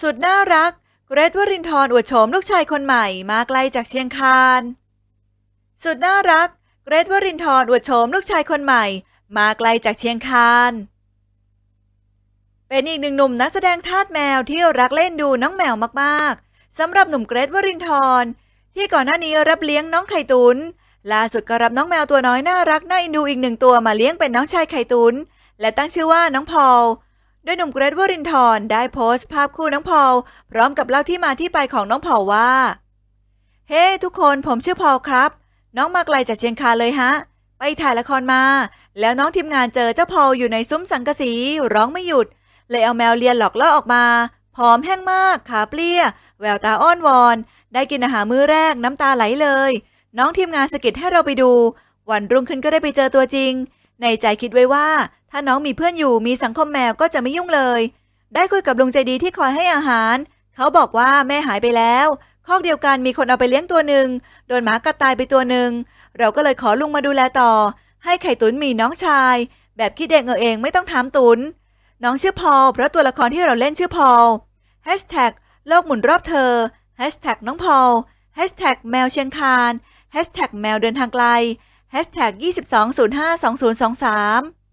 สุดน่ารัก เกรทวรินทร์อวดโฉมลูกชายคนใหม่มาไกลจากเชียงคาน สุดน่ารัก เกรทวรินทร์อวดโฉมลูกชายคนใหม่ มาไกลจากเชียงคาน เป็นอีกหนึ่งหนุ่มนักแสดงทาสแมวที่รักเล่นดูน้องแมวมากๆสำหรับหนุ่มเกรทวรินทร์ที่ก่อนหน้านี้รับเลี้ยงน้องไข่ตุนล่าสุดก็รับน้องแมวตัวน้อยน่ารักน่าเอ็นดูอีกหนึ่งตัวมาเลี้ยงเป็นน้องชายไข่ตุนและตั้งชื่อว่าน้องพอล โดยหนุ่มเกรทวรินทร์ได้โพสต์ภาพคู่น้องพอลพร้อมกับเล่าที่มาที่ไปของน้องพอลว่า เฮ้ทุกคนผมชื่อพอลครับ น้องมาไกลจากเชียงคานเลยฮะ ไปถ่ายละครมา แล้วน้องทีมงานเจอเจ้าพอลอยู่ในซุ้มสังกะสีร้องไม่หยุด เลยเอาแมวเลียนหลอกล่อออกมาผอมแห้งมาก ขาเปรี้ย แววตาอ้อนวอน ได้กินอาหารมื้อแรกน้ำตาไหลเลย น้องทีมงานสะกิดให้เราไปดู วันรุ่งขึ้นก็ได้ไปเจอตัวจริง ในใจคิดไว้ว่า ถ้าน้องมีเพื่อนอยู่มีสังคมแมวก็จะไม่ยุ่งเลย ได้คุยกับลุงใจดีที่คอยให้อาหาร เขาบอกว่าแม่หายไปแล้วคอกเดียวกันมีคนเอาไปเลี้ยงตัวหนึ่งโดนหมากัดตายไปตัวหนึ่งเราก็เลยขอลุงมาดูแลต่อ ให้ไข่ตุนมีน้องชาย แบบคิดเองเออเองไม่ต้องถามตุน น้องชื่อพอลเพราะตัวละครที่เราเล่นชื่อพอลโลกหมุนรอบเธอน้องพอลแมวเชียงคานแมวเดินทางไกล 22052023